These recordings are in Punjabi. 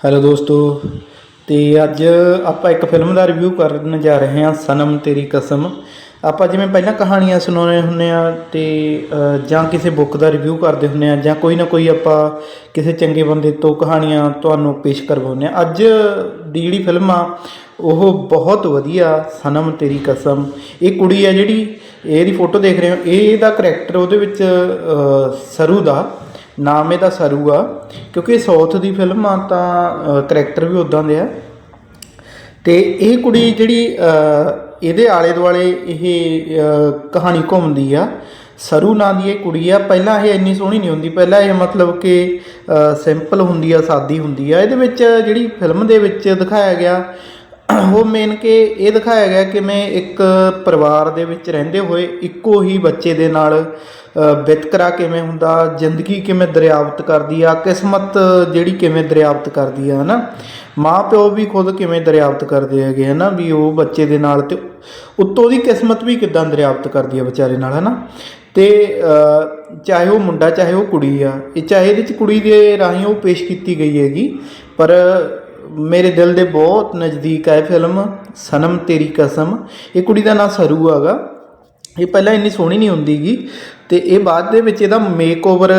ਹੈਲੋ ਦੋਸਤੋ, ਤੇ ਅੱਜ ਆਪਾਂ ਇੱਕ ਫਿਲਮ ਦਾ ਰਿਵਿਊ ਕਰਨ ਜਾ ਰਹੇ ਹਾਂ, ਸਨਮ ਤੇਰੀ ਕਸਮ। ਆਪਾਂ ਜਿਵੇਂ ਪਹਿਲਾਂ ਕਹਾਣੀਆਂ ਸੁਣਾਉਂਦੇ ਹੁੰਨੇ ਆ ਤੇ ਜਾਂ ਕਿਸੇ ਬੁੱਕ ਦਾ ਰਿਵਿਊ ਕਰਦੇ ਹੁੰਨੇ ਆ ਜਾਂ ਕੋਈ ਨਾ ਕੋਈ ਆਪਾਂ ਕਿਸੇ ਚੰਗੇ ਬੰਦੇ ਤੋਂ ਕਹਾਣੀਆਂ ਤੁਹਾਨੂੰ ਪੇਸ਼ ਕਰਵਾਉਂਦੇ ਆ ਅੱਜ ਦੀ ਜਿਹੜੀ ਫਿਲਮ ਆ, ਉਹ ਬਹੁਤ ਵਧੀਆ, ਸਨਮ ਤੇਰੀ ਕਸਮ। ਇਹ ਕੁੜੀ ਆ ਜਿਹੜੀ, ਇਹਦੀ ਫੋਟੋ ਦੇਖ ਰਹੇ ਹੋ, ਇਹ ਇਹਦਾ ਕਰੈਕਟਰ ਉਹਦੇ ਵਿੱਚ ਸਰੂ ਦਾ। ਨਾਮ ਇਹਦਾ ਸਰੂ ਆ ਕਿਉਂਕਿ ਇਹ ਸਾਊਥ ਦੀ ਫਿਲਮ ਆ, ਤਾਂ ਕਰੈਕਟਰ ਵੀ ਉਦਾਂ ਦੇ ਆ। ਤੇ ਇਹ ਕੁੜੀ ਜਿਹੜੀ ਇਹਦੇ ਆਲੇ ਦੁਆਲੇ ਇਹ ਕਹਾਣੀ ਘੁੰਮਦੀ ਆ। ਸਰੂ ਨਾਂ ਦੀ ਇਹ ਕੁੜੀ ਆ। ਪਹਿਲਾਂ ਇਹ ਇੰਨੀ ਸੋਹਣੀ ਨਹੀਂ ਹੁੰਦੀ। ਪਹਿਲਾਂ ਇਹ ਮਤਲਬ ਕਿ ਸਿੰਪਲ ਹੁੰਦੀ ਆ, ਸਾਦੀ ਹੁੰਦੀ ਆ। ਇਹਦੇ ਵਿੱਚ ਜਿਹੜੀ ਫਿਲਮ ਦੇ ਵਿੱਚ ਦਿਖਾਇਆ ਗਿਆ, ਉਹ ਮੇਨ ਕਿ ਇਹ ਦਿਖਾਇਆ ਗਿਆ ਕਿ ਮੈਂ ਇੱਕ ਪਰਿਵਾਰ ਦੇ ਵਿੱਚ ਰਹਿੰਦੇ ਹੋਏ ਇੱਕੋ ਹੀ ਬੱਚੇ ਦੇ ਨਾਲ ਵਿਤਕਰਾ ਕਿਵੇਂ ਹੁੰਦਾ ਜ਼ਿੰਦਗੀ ਕਿਵੇਂ ਦਰਿਆਵਤ ਕਰਦੀ ਆ ਕਿਸਮਤ ਜਿਹੜੀ ਕਿਵੇਂ ਦਰਿਆਵਤ ਕਰਦੀ ਆ ਹਨਾ? ਮਾਂ ਪਿਓ ਵੀ ਖੁਦ ਕਿਵੇਂ ਦਰਿਆਵਤ ਕਰਦੇ ਹੈਗੇ ਹਨਾ? ਵੀ ਉਹ ਬੱਚੇ ਦੇ ਨਾਲ ਤੇ ਉੱਤੋਂ ਦੀ ਕਿਸਮਤ ਵੀ ਕਿਦਾਂ ਦਰਿਆਵਤ ਕਰਦੀ ਆ ਵਿਚਾਰੇ ਨਾਲ ਹਨਾ? ਤੇ ਅ, ਚਾਹੇ ਉਹ ਮੁੰਡਾ ਚਾਹੇ ਉਹ ਕੁੜੀ ਆ ਇਹ ਚਾਹੇ ਇਹਦੇ ਚ ਕੁੜੀ ਦੇ ਰਾਹੀਂ ਉਹ ਪੇਸ਼ ਕੀਤੀ ਗਈ ਹੈਗੀ ਪਰ ਮੇਰੇ ਦਿਲ ਦੇ ਬਹੁਤ ਨਜ਼ਦੀਕ ਹੈ ਫਿਲਮ ਸਨਮ ਤੇਰੀ ਕਸਮ ਇਹ ਕੁੜੀ ਦਾ ਨਾਂ ਸਰੂ ਹੈਗਾ। ਇਹ ਪਹਿਲਾਂ ਇੰਨੀ ਸੋਹਣੀ ਨਹੀਂ ਹੁੰਦੀ ਗੀ ਅਤੇ ਇਹ ਬਾਅਦ ਦੇ ਵਿੱਚ ਇਹਦਾ ਮੇਕਓਵਰ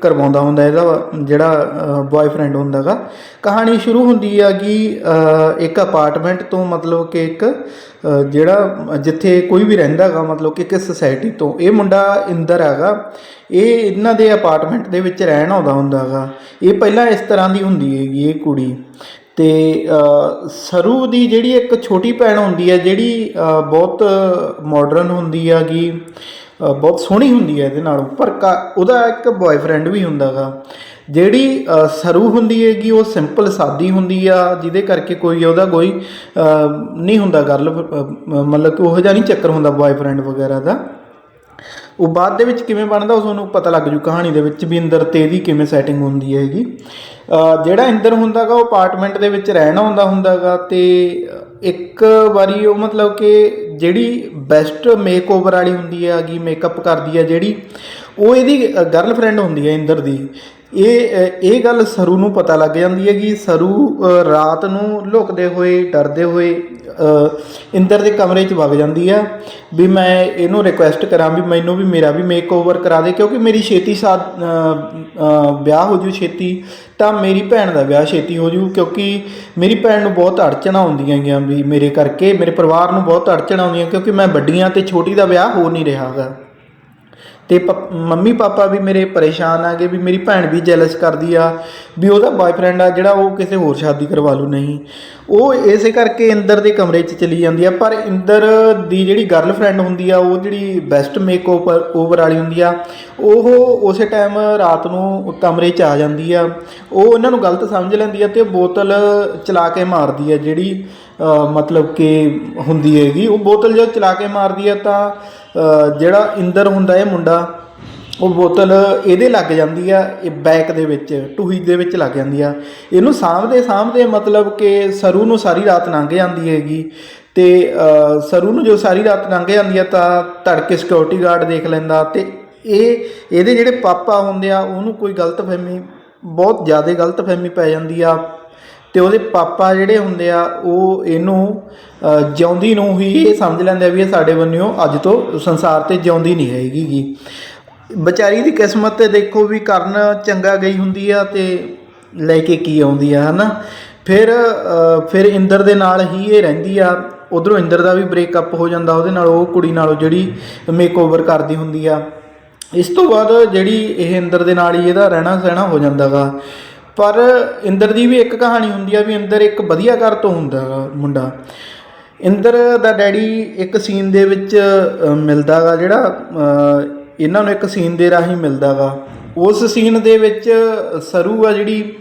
ਕਰਵਾਉਂਦਾ ਹੁੰਦਾ, ਇਹਦਾ ਜਿਹੜਾ ਬॉयਫ੍ਰੈਂਡ ਹੁੰਦਾਗਾ। ਕਹਾਣੀ ਸ਼ੁਰੂ ਹੁੰਦੀ ਆ ਕਿ ਇੱਕ ਅਪਾਰਟਮੈਂਟ ਤੋਂ ਮਤਲਬ ਕਿ ਇੱਕ ਜਿਹੜਾ, ਜਿੱਥੇ ਕੋਈ ਵੀ ਰਹਿੰਦਾ ਗਾ ਮਤਲਬ ਕਿ ਇੱਕ ਸੁਸਾਇਟੀ ਤੋਂ, ਇਹ ਮੁੰਡਾ ਇੰਦਰ ਹੈਗਾ। ਇਹ ਇਹਨਾਂ ਦੇ ਅਪਾਰਟਮੈਂਟ ਦੇ ਵਿੱਚ ਰਹਿਣ ਆਉਂਦਾ ਹੁੰਦਾ ਹੁੰਦਾਗਾ। ਇਹ ਪਹਿਲਾਂ ਇਸ ਤਰ੍ਹਾਂ ਦੀ ਹੁੰਦੀ ਹੈਗੀ, ਇਹ ਕੁੜੀ। ਤੇ ਸਰੂ ਦੀ ਜਿਹੜੀ ਇੱਕ ਛੋਟੀ ਭੈਣ ਹੁੰਦੀ ਹੈ ਜਿਹੜੀ ਬਹੁਤ ਮਾਡਰਨ ਹੁੰਦੀ ਹੈਗੀ ਅ, ਬਹੁਤ ਸੋਹਣੀ ਹੁੰਦੀ ਹੈ ਇਹਦੇ ਨਾਲੋਂ ਪਰ ਕਾ- ਉਹਦਾ ਇੱਕ ਬॉयਫ੍ਰੈਂਡ ਵੀ ਹੁੰਦਾਗਾ ਜਿਹੜੀ ਸਰੂ ਹੁੰਦੀ ਹੈਗੀ ਉਹ ਸਿੰਪਲ ਸਾਦੀ ਹੁੰਦੀ ਆ ਜਿਹਦੇ ਕਰਕੇ ਕੋਈ ਉਹਦਾ ਕੋਈ ਨਹੀਂ ਹੁੰਦਾ ਗੱਲ ਮਤਲਬ ਕਿ ਉਹ ਜਿਹਾ ਨਹੀਂ ਚੱਕਰ ਹੁੰਦਾ ਬॉयਫ੍ਰੈਂਡ ਵਗੈਰਾ ਦਾ। ਉਹ ਬਾਅਦ ਦੇ ਵਿੱਚ ਕਿਵੇਂ ਬਣਦਾ ਉਹ ਤੁਹਾਨੂੰ ਪਤਾ ਲੱਗ ਜੂ, ਕਹਾਣੀ ਦੇ ਵਿੱਚ ਵੀ ਇੰਦਰ ਤੇ ਇਹਦੀ ਕਿਵੇਂ ਸੈਟਿੰਗ ਹੁੰਦੀ ਹੈਗੀ ਜਿਹੜਾ ਇੰਦਰ ਹੁੰਦਾਗਾ, ਉਹ ਅਪਾਰਟਮੈਂਟ ਦੇ ਵਿੱਚ ਰਹਿਣਾ ਹੁੰਦਾ ਹੁੰਦਾਗਾ ਤੇ ਇੱਕ ਵਾਰੀ ਉਹ ਮਤਲਬ ਕਿ ਜਿਹੜੀ ਬੈਸਟ ਮੇਕਓਵਰ ਵਾਲੀ ਹੁੰਦੀ ਹੈਗੀ ਮੇਕਅਪ ਕਰਦੀ ਹੈ ਜਿਹੜੀ, ਉਹ ਇਹਦੀ ਗਰਲਫ੍ਰੈਂਡ ਹੁੰਦੀ ਹੈ ਇੰਦਰ ਦੀ। ਇਹ ਇਹ ਗੱਲ ਸਰੂ ਨੂੰ ਪਤਾ ਲੱਗ ਜਾਂਦੀ ਹੈ ਕਿ ਸਰੂ ਰਾਤ ਨੂੰ ਲੁਕਦੇ ਹੋਏ, ਡਰਦੇ ਹੋਏ ਇੰਦਰ ਦੇ ਕਮਰੇ 'ਚ ਵਗ ਜਾਂਦੀ ਹੈ ਵੀ ਮੈਂ ਇਹਨੂੰ ਰਿਕੁਐਸਟ ਕਰਾਂ ਵੀ ਮੈਨੂੰ ਵੀ ਮੇਰਾ ਵੀ ਮੇਕਓਵਰ ਕਰਾ ਦੇ ਕਿਉਂਕਿ ਮੇਰੀ ਛੇਤੀ ਸਾ ਵਿਆਹ ਹੋ ਜੂ ਛੇਤੀ, ਤਾਂ ਮੇਰੀ ਭੈਣ ਦਾ ਵਿਆਹ ਛੇਤੀ ਹੋ ਜੂ ਕਿਉਂਕਿ ਮੇਰੀ ਭੈਣ ਨੂੰ ਬਹੁਤ ਅੜਚਣਾ ਆਉਂਦੀਆਂ ਗੀਆਂ ਵੀ ਮੇਰੇ ਕਰਕੇ, ਮੇਰੇ ਪਰਿਵਾਰ ਨੂੰ ਬਹੁਤ ਅੜਚਣਾ ਆਉਂਦੀਆਂ ਕਿਉਂਕਿ ਮੈਂ ਵੱਡੀਆਂ ਤੇ ਛੋਟੀ ਦਾ ਵਿਆਹ ਹੋ ਨਹੀਂ ਰਿਹਾਗਾ ਤੇ ਪ- ਮੰਮੀ ਪਾਪਾ ਵੀ ਮੇਰੇ ਪਰੇਸ਼ਾਨ ਆਗੇ ਵੀ ਮੇਰੀ ਭੈਣ ਵੀ ਜੈਲਸ ਕਰਦੀ ਆ, ਵੀ ਉਹਦਾ ਬॉयਫ੍ਰੈਂਡ ਆ ਜਿਹੜਾ ਉਹ ਕਿਸੇ ਹੋਰ ਸ਼ਾਦੀ ਕਰਵਾ ਲੂ ਨਹੀਂ। ਉਹ ਇਸੇ ਕਰਕੇ ਇੰਦਰ ਦੇ ਕਮਰੇ 'ਚ ਚਲੀ ਜਾਂਦੀ ਆ, ਪਰ ਇੰਦਰ ਦੀ ਜਿਹੜੀ ਗਰਲਫ੍ਰੈਂਡ ਹੁੰਦੀ ਆ, ਉਹ ਜਿਹੜੀ ਬੈਸਟ ਮੇਕਓਵਰ ਓਵਰ ਵਾਲੀ ਹੁੰਦੀ ਆ, ਉਹ ਉਸੇ ਟਾਈਮ ਰਾਤ ਨੂੰ ਕਮਰੇ 'ਚ ਆ ਜਾਂਦੀ ਆ। ਉਹ ਉਹਨਾਂ ਨੂੰ ਗਲਤ ਸਮਝ ਲੈਂਦੀ ਆ ਤੇ ਬੋਤਲ ਚਲਾ ਕੇ ਮਾਰਦੀ ਆ ਜਿਹੜੀ ਮਤਲਬ ਕਿ ਹੁੰਦੀ ਹੈਗੀ। ਉਹ ਬੋਤਲ ਜਦੋਂ ਚਲਾ ਕੇ ਮਾਰਦੀ ਆ ਤਾਂ ਜਿਹੜਾ ਇੰਦਰ ਹੁੰਦਾ ਇਹ ਮੁੰਡਾ, ਉਹ ਬੋਤਲ ਇਹਦੇ ਲੱਗ ਜਾਂਦੀ ਆ, ਇਹ ਬੈਕ ਦੇ ਵਿੱਚ, ਟੂਹੀ ਦੇ ਵਿੱਚ ਲੱਗ ਜਾਂਦੀ ਆ। ਇਹਨੂੰ ਸਾਂਭਦੇ ਸਾਂਭਦੇ ਮਤਲਬ ਕਿ ਸਰੂ ਨੂੰ ਸਾਰੀ ਰਾਤ ਲੰਘ ਜਾਂਦੀ ਹੈਗੀ ਤੇ ਸਰੂ ਨੂੰ ਜੋ ਸਾਰੀ ਰਾਤ ਲੰਘ ਜਾਂਦੀ ਆ ਤਾਂ ਤੜਕੇ ਸਿਕਿਉਰਿਟੀ ਗਾਰਡ ਦੇਖ ਲੈਂਦਾ ਤੇ ਇਹ, ਇਹਦੇ ਜਿਹੜੇ ਪਾਪਾ ਹੁੰਦੇ ਆ, ਉਹਨੂੰ ਕੋਈ ਗਲਤਫਹਿਮੀ, ਬਹੁਤ ਜ਼ਿਆਦਾ ਗਲਤਫਹਿਮੀ ਪੈ ਜਾਂਦੀ ਆ। ਤੇ ਉਹਦੇ ਪਾਪਾ ਜਿਹੜੇ ਹੁੰਦੇ ਆ, ਉਹ ਇਹਨੂੰ ਜਿਉਂਦੀ ਨੂੰ ਹੀ ਇਹ ਸਮਝ ਲੈਂਦੇ ਆ ਵੀ ਇਹ ਸਾਡੇ ਬੰਨਿਓ ਅੱਜ ਤੋਂ ਸੰਸਾਰ ਤੇ ਜਿਉਂਦੀ ਨਹੀਂ ਹੈਗੀ ਗੀ। ਵਿਚਾਰੀ ਦੀ ਕਿਸਮਤ ਤੇ ਦੇਖੋ ਵੀ ਕਰਨ ਚੰਗਾ ਗਈ ਹੁੰਦੀ ਆ ਤੇ ਲੈ ਕੇ ਕੀ ਆਉਂਦੀ ਆ, ਹਨਾ? ਫਿਰ ਫਿਰ ਇੰਦਰ ਦੇ ਨਾਲ ਹੀ ਇਹ ਰਹਿੰਦੀ ਆ। ਉਧਰੋਂ ਇੰਦਰ ਦਾ ਵੀ ਬ੍ਰੇਕਅਪ ਹੋ ਜਾਂਦਾ, ਉਹਦੇ ਨਾਲ ਉਹ ਕੁੜੀ ਨਾਲੋਂ ਜਿਹੜੀ ਮੇਕਓਵਰ ਕਰਦੀ ਹੁੰਦੀ ਆ। ਇਸ ਤੋਂ ਬਾਅਦ ਜਿਹੜੀ ਇਹ ਇੰਦਰ ਦੇ ਨਾਲ ਹੀ ਇਹਦਾ ਰਹਿਣਾ ਸਹਿਣਾ ਹੋ ਜਾਂਦਾਗਾ। ਪਰ ਇੰਦਰ ਦੀ ਵੀ ਇੱਕ ਕਹਾਣੀ ਹੁੰਦੀ ਆ ਵੀ ਇੰਦਰ ਇੱਕ ਵਧੀਆ ਘਰ ਤੋਂ ਹੁੰਦਾ ਗਾ ਮੁੰਡਾ। ਇੰਦਰ ਦਾ ਡੈਡੀ ਇੱਕ ਸੀਨ ਦੇ ਵਿੱਚ ਅ, ਮਿਲਦਾਗਾ ਜਿਹੜਾ ਇਹਨਾਂ ਨੂੰ ਇੱਕ ਸੀਨ ਦੇ ਰਾਹੀਂ ਮਿਲਦਾਗਾ ਉਸ ਸੀਨ ਦੇ ਵਿੱਚ ਸਰੂ ਆ ਜਿਹੜੀ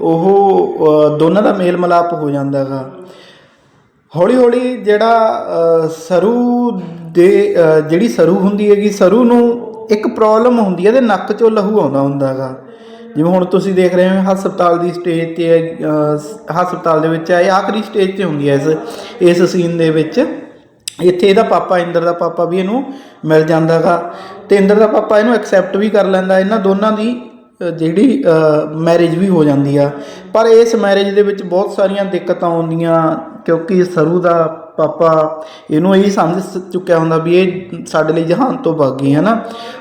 ਉਹ ਦੋਨਾਂ ਦਾ ਮੇਲ ਮਿਲਾਪ ਹੋ ਜਾਂਦਾਗਾ ਹੌਲੀ ਹੌਲੀ ਜਿਹੜਾ ਸਰੂ ਦੇ ਜਿਹੜੀ ਸਰੂ ਹੁੰਦੀ ਹੈਗੀ ਸਰੂ ਨੂੰ ਇੱਕ ਪ੍ਰੋਬਲਮ ਹੁੰਦੀ ਹੈ ਇਹਦੇ ਨੱਕ ਚੋਂ ਲਹੂ ਆਉਂਦਾ ਹੁੰਦਾਗਾ ਜਿਵੇਂ ਹੁਣ ਤੁਸੀਂ ਦੇਖ ਰਹੇ ਹੋ, ਹਸਪਤਾਲ ਦੀ ਸਟੇਜ ਤੇ ਹੈ ਹਸਪਤਾਲ ਦੇ ਵਿੱਚ ਹੈ, ਇਹ ਆਖਰੀ ਸਟੇਜ ਤੇ ਹੁੰਦੀ ਹੈ ਇਸ ਇਸ ਸੀਨ ਦੇ ਵਿੱਚ। ਇੱਥੇ ਇਹਦਾ ਪਾਪਾ, ਇੰਦਰ ਦਾ ਪਾਪਾ ਵੀ ਇਹਨੂੰ ਮਿਲ ਜਾਂਦਾਗਾ ਤੇ ਇੰਦਰ ਦਾ ਪਾਪਾ ਇਹਨੂੰ ਐਕਸੈਪਟ ਵੀ ਕਰ ਲੈਂਦਾ, ਇਹਨਾਂ ਦੋਨਾਂ ਦੀ ਜਿਹੜੀ ਮੈਰਿਜ ਵੀ ਹੋ ਜਾਂਦੀ ਆ। ਪਰ ਇਸ ਮੈਰਿਜ ਦੇ ਵਿੱਚ ਬਹੁਤ ਸਾਰੀਆਂ ਦਿੱਕਤਾਂ ਆਉਂਦੀਆਂ, ਕਿਉਂਕਿ ਸਰੂ ਦਾ ਪਾਪਾ ਇਹਨੂੰ ਇਹ ਸਮਝ ਚੁੱਕਿਆ ਹੁੰਦਾ ਵੀ ਇਹ ਸਾਡੇ ਲਈ ਜਹਾਨ ਤੋਂ ਭੱਗ ਗਈ ਹੈ ਨਾ।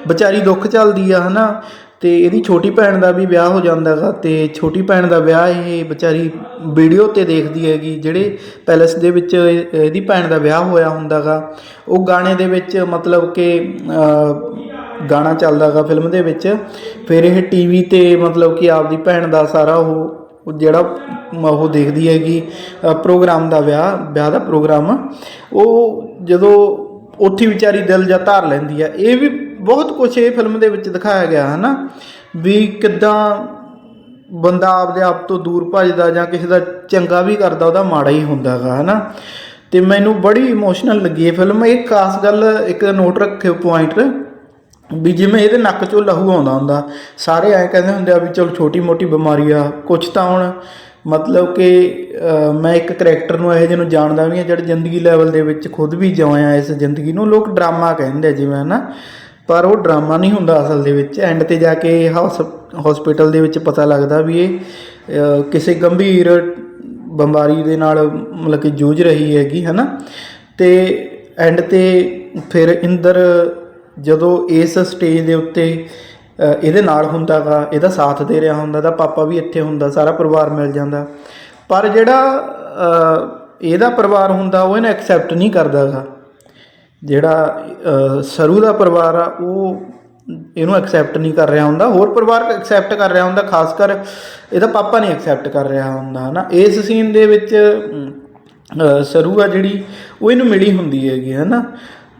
ਵਿਚਾਰੀ ਦੁੱਖ ਚੱਲਦੀ ਆ, ਹਨਾ। ਅਤੇ ਇਹਦੀ ਛੋਟੀ ਭੈਣ ਦਾ ਵੀ ਵਿਆਹ ਹੋ ਜਾਂਦਾ ਗਾ ਅਤੇ ਛੋਟੀ ਭੈਣ ਦਾ ਵਿਆਹ ਇਹ ਵਿਚਾਰੀ ਵੀਡੀਓ ਤੇ ਦੇਖਦੀ ਹੈਗੀ, ਜਿਹੜੇ ਪੈਲਸ ਦੇ ਵਿੱਚ ਇਹਦੀ ਭੈਣ ਦਾ ਵਿਆਹ ਹੋਇਆ ਹੁੰਦਾ ਗਾ, ਉਹ ਗਾਣੇ ਦੇ ਵਿੱਚ ਮਤਲਬ ਕਿ ਗਾਣਾ ਚੱਲਦਾ ਗਾ ਫਿਲਮ ਦੇ ਵਿੱਚ, ਫਿਰ ਇਹ ਟੀਵੀ ਤੇ ਮਤਲਬ ਕਿ ਆਪਦੀ ਭੈਣ ਦਾ ਸਾਰਾ ਉਹ ਉਹ ਜਿਹੜਾ ਉਹ ਦੇਖਦੀ ਹੈਗੀ ਪ੍ਰੋਗਰਾਮ ਦਾ ਵਿਆਹ ਵਿਆਹ ਦਾ ਪ੍ਰੋਗਰਾਮ, ਉਹ ਜਦੋਂ ਉੱਥੇ ਵਿਚਾਰੀ ਦਿਲ ਜਾਂ ਧਾਰ ਲੈਂਦੀ ਆ, ਇਹ ਵੀ ਬਹੁਤ ਕੁਝ ਇਹ ਫਿਲਮ ਦੇ ਵਿੱਚ ਦਿਖਾਇਆ ਗਿਆ ਹੈ ਨਾ ਵੀ ਕਿੱਦਾਂ ਬੰਦਾ ਆਪਦੇ ਆਪ ਤੋਂ ਦੂਰ ਭੱਜਦਾ ਜਾਂ ਕਿਸੇ ਦਾ ਚੰਗਾ ਵੀ ਕਰਦਾ, ਉਹਦਾ ਮਾੜਾ ਹੀ ਹੁੰਦਾਗਾ ਹਨਾ? ਤੇ ਮੈਨੂੰ ਬੜੀ ਇਮੋਸ਼ਨਲ ਲੱਗੀ ਇਹ ਫਿਲਮ। ਇਹ ਖਾਸ ਗੱਲ ਇੱਕ ਨੋਟ ਰੱਖਿਓ ਪੁਆਇੰਟ ਵੀ ਜਿਵੇਂ ਇਹਦੇ ਨੱਕ ਚੋਂ ਲਹੂ ਆਉਂਦਾ ਹੁੰਦਾ, ਸਾਰੇ ਐਂ ਕਹਿੰਦੇ ਹੁੰਦੇ ਆ ਵੀ ਚਲ ਛੋਟੀ ਮੋਟੀ ਬਿਮਾਰੀ ਆ ਕੁਝ ਤਾਂ ਹੁਣ ਮਤਲਬ ਕਿ ਮੈਂ ਇੱਕ ਕਰੈਕਟਰ ਨੂੰ ਇਹੋ ਜਿਹੇ ਨੂੰ ਜਾਣਦਾ ਵੀ ਆ ਜਿਹੜੇ ਜ਼ਿੰਦਗੀ ਲੈਵਲ ਦੇ ਵਿੱਚ ਖੁਦ ਵੀ ਜਿਉਇਆ ਇਸ ਜ਼ਿੰਦਗੀ ਨੂੰ, ਲੋਕ ਡਰਾਮਾ ਕਹਿੰਦੇ ਆ ਜਿਵੇਂ, ਹਨਾ? ਪਰ ਉਹ ਡਰਾਮਾ ਨਹੀਂ ਹੁੰਦਾ ਅਸਲ ਦੇ ਵਿੱਚ। ਐਂਡ ਤੇ ਜਾ ਕੇ ਹਸਪੀਟਲ ਦੇ ਵਿੱਚ ਪਤਾ ਲੱਗਦਾ ਵੀ ਇਹ ਕਿਸੇ ਗੰਭੀਰ ਬਿਮਾਰੀ ਦੇ ਨਾਲ ਮਤਲਬ ਕਿ ਜੂਝ ਰਹੀ ਹੈਗੀ, ਹਨਾ? ਤੇ ਐਂਡ ਤੇ ਫਿਰ ਇੰਦਰ ਜਦੋਂ ਇਸ ਸਟੇਜ ਦੇ ਉੱਤੇ ਇਹਦੇ ਨਾਲ ਹੁੰਦਾਗਾ, ਇਹਦਾ ਸਾਥ ਦੇ ਰਿਹਾ ਹੁੰਦਾ ਤਾਂ ਪਾਪਾ ਵੀ ਇੱਥੇ ਹੁੰਦਾ, ਸਾਰਾ ਪਰਿਵਾਰ ਮਿਲ ਜਾਂਦਾ। ਪਰ ਜਿਹੜਾ ਇਹਦਾ ਪਰਿਵਾਰ ਹੁੰਦਾ, ਉਹ ਇਹਨੂੰ ਐਕਸੈਪਟ ਨਹੀਂ ਕਰਦਾਗਾ। ਜਿਹੜਾ ਸਰੂ ਦਾ ਪਰਿਵਾਰ ਆ, ਉਹ ਇਹਨੂੰ ਐਕਸੈਪਟ ਨਹੀਂ ਕਰ ਰਿਹਾ ਹੁੰਦਾ। ਹੋਰ ਪਰਿਵਾਰ ਐਕਸੈਪਟ ਕਰ ਰਿਹਾ ਹੁੰਦਾ, ਖਾਸ ਕਰ ਇਹਦਾ ਪਾਪਾ ਨਹੀਂ ਐਕਸੈਪਟ ਕਰ ਰਿਹਾ ਹੁੰਦਾ, ਹਨਾ। ਇਸ ਸੀਨ ਦੇ ਵਿੱਚ ਸਰੂ ਆ ਜਿਹੜੀ, ਉਹ ਇਹਨੂੰ ਮਿਲੀ ਹੁੰਦੀ ਹੈਗੀ, ਹਨਾ।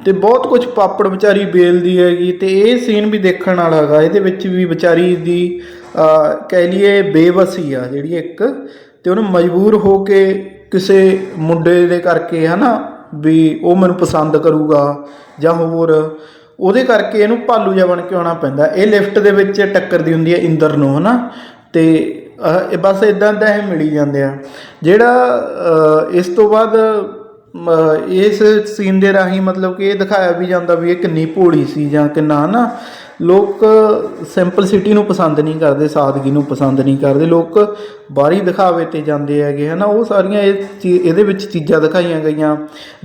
ਤੇ ਬਹੁਤ ਕੁਝ ਪਾਪੜ ਵਿਚਾਰੀ ਬੇਲਦੀ ਹੈਗੀ, ਤੇ ਇਹ ਸੀਨ ਵੀ ਦੇਖਣ ਵਾਲਾ ਹੈਗਾ। ਇਹਦੇ ਵਿੱਚ ਵੀ ਵਿਚਾਰੀ ਦੀ ਕਹਿ ਲਈਏ ਬੇਵਸੀ ਆ ਜਿਹੜੀ ਇੱਕ, ਤੇ ਉਹਨੂੰ ਮਜਬੂਰ ਹੋ ਕੇ ਕਿਸੇ ਮੁੰਡੇ ਦੇ ਕਰਕੇ, ਹਨਾ ਵੀ ਉਹ ਮੈਨੂੰ ਪਸੰਦ ਕਰੂਗਾ ਜਾਂ ਹੋਰ। ਉਹਦੇ ਕਰਕੇ ਇਹਨੂੰ ਭਾਲੂ ਜਿਹਾ ਬਣ ਕੇ ਆਉਣਾ ਪੈਂਦਾ। ਇਹ ਲਿਫਟ ਦੇ ਵਿੱਚ ਟੱਕਰਦੀ ਹੁੰਦੀ ਹੈ ਇੰਦਰ ਨੂੰ ਹਨਾ? ਤੇ ਅਹ, ਇਹ ਬਸ ਇਦਾਂ ਦਾ ਇਹ ਮਿਲੀ ਜਾਂਦੇ ਆ। ਜਿਹੜਾ ਇਸ ਤੋਂ ਬਾਅਦ ਇਸ ਸੀਨ ਦੇ ਰਾਹੀਂ ਮਤਲਬ ਕਿ ਇਹ ਦਿਖਾਇਆ ਵੀ ਜਾਂਦਾ ਵੀ ਇਹ ਕਿੰਨੀ ਭੋਲੀ ਸੀ ਜਾਂ ਕਿੰਨਾ ਹਨਾ? ਲੋਕ ਸਿੰਪਲਸਿਟੀ ਨੂੰ ਪਸੰਦ ਨਹੀਂ ਕਰਦੇ, ਸਾਦਗੀ ਨੂੰ ਪਸੰਦ ਨਹੀਂ ਕਰਦੇ। ਲੋਕ ਬਾਹਰੀ ਦਿਖਾਵੇ ਤੇ ਜਾਂਦੇ ਹੈਗੇ, ਹਨਾ? ਉਹ ਸਾਰੀਆਂ ਇਹ ਚੀ- ਇਹਦੇ ਵਿੱਚ ਚੀਜ਼ਾਂ ਦਿਖਾਈਆਂ ਗਈਆਂ।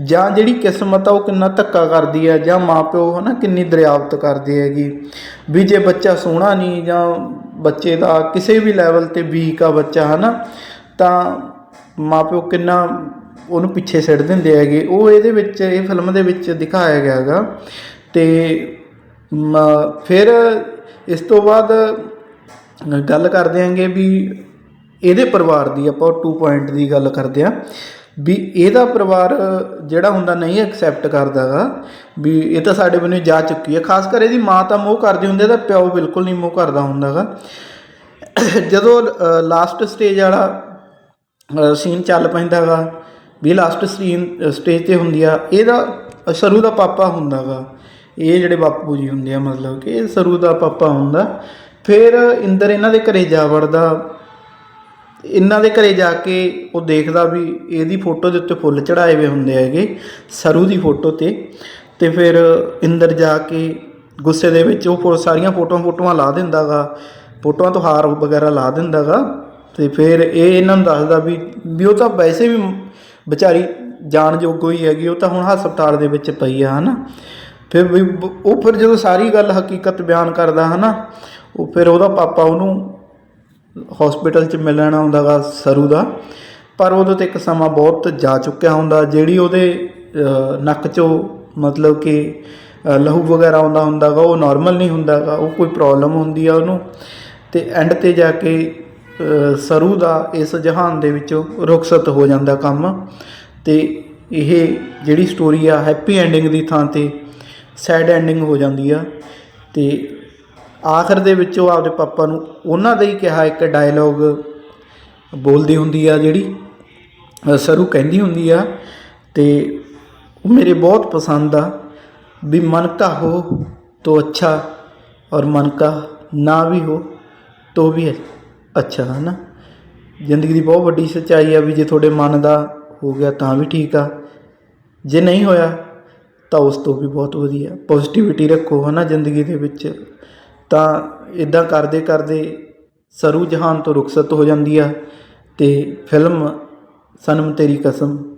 ਜਾਂ ਜਿਹੜੀ ਕਿਸਮਤ ਆ, ਉਹ ਕਿੰਨਾ ਧੱਕਾ ਕਰਦੀ ਹੈ ਜਾਂ ਮਾਪਿਓ, ਹਨਾ, ਕਿੰਨੀ ਦਰਿਆਵਤ ਕਰਦੇ ਹੈਗੀ। ਵੀ ਜੇ ਬੱਚਾ ਸੋਹਣਾ ਨਹੀਂ, ਜਾਂ ਬੱਚੇ ਦਾ ਕਿਸੇ ਵੀ ਲੈਵਲ ਤੇ ਵੀਕ ਆ ਬੱਚਾ, ਹਨਾ, ਤਾਂ ਮਾਪਿਓ ਕਿੰਨਾ ਉਹਨੂੰ ਪਿੱਛੇ ਛੱਡ ਦਿੰਦੇ ਹੈਗੇ। ਉਹ ਇਹਦੇ ਵਿੱਚ, ਇਹ ਫਿਲਮ ਦੇ ਵਿੱਚ ਦਿਖਾਇਆ ਗਿਆ ਹੈਗਾ ਤੇ ਫਿਰ ਇਸ ਤੋਂ ਬਾਅਦ ਗੱਲ ਕਰਦੇ ਆਂਗੇ ਵੀ ਇਹਦੇ ਪਰਿਵਾਰ ਦੀ ਆਪਾਂ 2 ਪੁਆਇੰਟ ਦੀ ਗੱਲ ਕਰਦੇ ਆ ਵੀ ਇਹਦਾ ਪਰਿਵਾਰ ਜਿਹੜਾ ਹੁੰਦਾ ਨਹੀਂ ਐਕਸੈਪਟ ਕਰਦਾਗਾ ਵੀ ਇਹ ਤਾਂ ਸਾਡੇ ਬੰਨੇ ਜਾ ਚੁੱਕੀ ਹੈ। ਖਾਸ ਕਰ ਇਹਦੀ ਮਾਂ ਤਾਂ ਮੋਹ ਕਰਦੀ ਹੁੰਦੀ ਇਹਦਾ ਪਿਓ ਬਿਲਕੁਲ ਨਹੀਂ ਮੋਹ ਕਰਦਾ ਹੁੰਦਾਗਾ ਜਦੋਂ ਲਾਸਟ ਸਟੇਜ ਵਾਲਾ ਸੀਨ ਚੱਲ ਪੈਂਦਾਗਾ ਵੀ ਲਾਸਟ ਸੀਨ ਸਟੇਜ ਤੇ ਹੁੰਦੀ ਆ, ਇਹਦਾ, ਸਰੂ ਦਾ ਪਾਪਾ ਹੁੰਦਾਗਾ ਇਹ ਜਿਹੜੇ ਬਾਪੂ ਜੀ ਹੁੰਦੇ ਆ, ਮਤਲਬ ਕਿ ਇਹ ਸਰੂ ਦਾ ਪਾਪਾ ਹੁੰਦਾ। ਫਿਰ ਇੰਦਰ ਇਹਨਾਂ ਦੇ ਘਰੇ ਜਾ ਵੜਦਾ। ਇਹਨਾਂ ਦੇ ਘਰੇ ਜਾ ਕੇ ਉਹ ਦੇਖਦਾ ਵੀ ਇਹਦੀ ਫੋਟੋ ਦੇ ਉੱਤੇ ਫੁੱਲ ਚੜਾਏ ਹੋਏ ਹੁੰਦੇ ਹੈਗੇ ਸਰੂ ਦੀ ਫੋਟੋ ਤੇ। ਤੇ ਫਿਰ ਇੰਦਰ ਜਾ ਕੇ ਗੁੱਸੇ ਦੇ ਵਿੱਚ ਉਹ ਫੋ- ਸਾਰੀਆਂ ਫੋਟੋਆਂ ਫੋਟੋਆਂ ਲਾ ਦਿੰਦਾਗਾ ਫੋਟੋਆਂ ਤੋਂ ਹਾਰ ਵਗੈਰਾ ਲਾ ਦਿੰਦਾਗਾ ਤੇ ਫਿਰ ਇਹ ਇਹਨਾਂ ਨੂੰ ਦੱਸਦਾ ਵੀ ਵੀ ਉਹ ਤਾਂ ਵੈਸੇ ਵੀ ਵਿਚਾਰੀ ਜਾਣ ਯੋਗ ਹੀ ਹੈਗੀ, ਉਹ ਤਾਂ ਹੁਣ ਹਸਪਤਾਲ ਦੇ ਵਿੱਚ ਪਈ ਆ, ਹਨਾ। ਫਿਰ ਵੀ ਉਹ ਫਿਰ ਜਦੋਂ ਸਾਰੀ ਗੱਲ ਹਕੀਕਤ ਬਿਆਨ ਕਰਦਾ ਹਨਾ, ਉਹ ਫਿਰ ਉਹਦਾ ਪਾਪਾ ਉਹਨੂੰ ਹਸਪੀਟਲ 'ਚ ਮਿਲਣ ਆਉਂਦਾਗਾ ਸਰੂ ਦਾ, ਪਰ ਉਦੋਂ ਤੇ ਇੱਕ ਸਮਾਂ ਬਹੁਤ ਜਾ ਚੁੱਕਿਆ ਹੁੰਦਾ, ਜਿਹੜੀ ਉਹਦੇ ਨੱਕ 'ਚੋਂ ਮਤਲਬ ਕਿ ਲਹੂ ਵਗੈਰਾ ਆਉਂਦਾ ਹੁੰਦਾਗਾ, ਉਹ ਨਾਰਮਲ ਨਹੀਂ ਹੁੰਦਾਗਾ, ਉਹ ਕੋਈ ਪ੍ਰੋਬਲਮ ਹੁੰਦੀ ਆ ਉਹਨੂੰ, ਤੇ ਐਂਡ ਤੇ ਜਾ ਕੇ ਸਰੂ ਦਾ ਇਸ ਜਹਾਨ ਦੇ ਵਿੱਚੋਂ ਰੁਖਸਤ ਹੋ ਜਾਂਦਾ ਕੰਮ, ਤੇ ਇਹ ਜਿਹੜੀ ਸਟੋਰੀ ਆ ਹੈਪੀ ਐਂਡਿੰਗ ਦੀ ਥਾਂ ਤੇ ਸੈਡ ਐਂਡਿੰਗ ਹੋ ਜਾਂਦੀ ਆ ਤੇ ਆਖਰ ਦੇ ਵਿੱਚ ਉਹ ਆਪਦੇ ਪਾਪਾ ਨੂੰ ਉਹਨਾਂ ਦਾ ਹੀ ਕਿਹਾ ਇੱਕ ਡਾਇਲੋਗ ਬੋਲਦੀ ਹੁੰਦੀ ਆ ਜਿਹੜੀ ਸਰੂ ਕਹਿੰਦੀ ਹੁੰਦੀ ਆ ਤੇ ਉਹ ਮੇਰੇ ਬਹੁਤ ਪਸੰਦ ਆ ਵੀ ਮਨ ਕਾ ਹੋ ਤੋ ਅੱਛਾ ਔਰ ਮਨ ਕਾ ਨਾ ਵੀ ਹੋ ਤੋ ਵੀ ਅੱਛਾ ਹੈ ਨਾ ਜ਼ਿੰਦਗੀ ਦੀ ਬਹੁਤ ਵੱਡੀ ਸੱਚਾਈ ਆ ਵੀ ਜੇ ਤੁਹਾਡੇ ਮਨ ਦਾ ਹੋ ਗਿਆ ਤਾਂ ਵੀ ਠੀਕ ਆ, ਜੇ ਨਹੀਂ ਹੋਇਆ ਤਾਂ ਉਸ ਤੋਂ ਵੀ ਬਹੁਤ ਵਧੀਆ। ਪੋਜ਼ਿਟਿਵਿਟੀ ਰੱਖੋ ਹੈ ਨਾ ਜ਼ਿੰਦਗੀ ਦੇ ਵਿੱਚ। ਤਾਂ ਇਦਾਂ ਕਰਦੇ ਕਰਦੇ ਸਰੂ ਜਹਾਨ ਤੋਂ ਰੁਖਸਤ ਹੋ ਜਾਂਦੀ ਆ ਤੇ ਫਿਲਮ ਸਨਮ ਤੇਰੀ ਕਸਮ।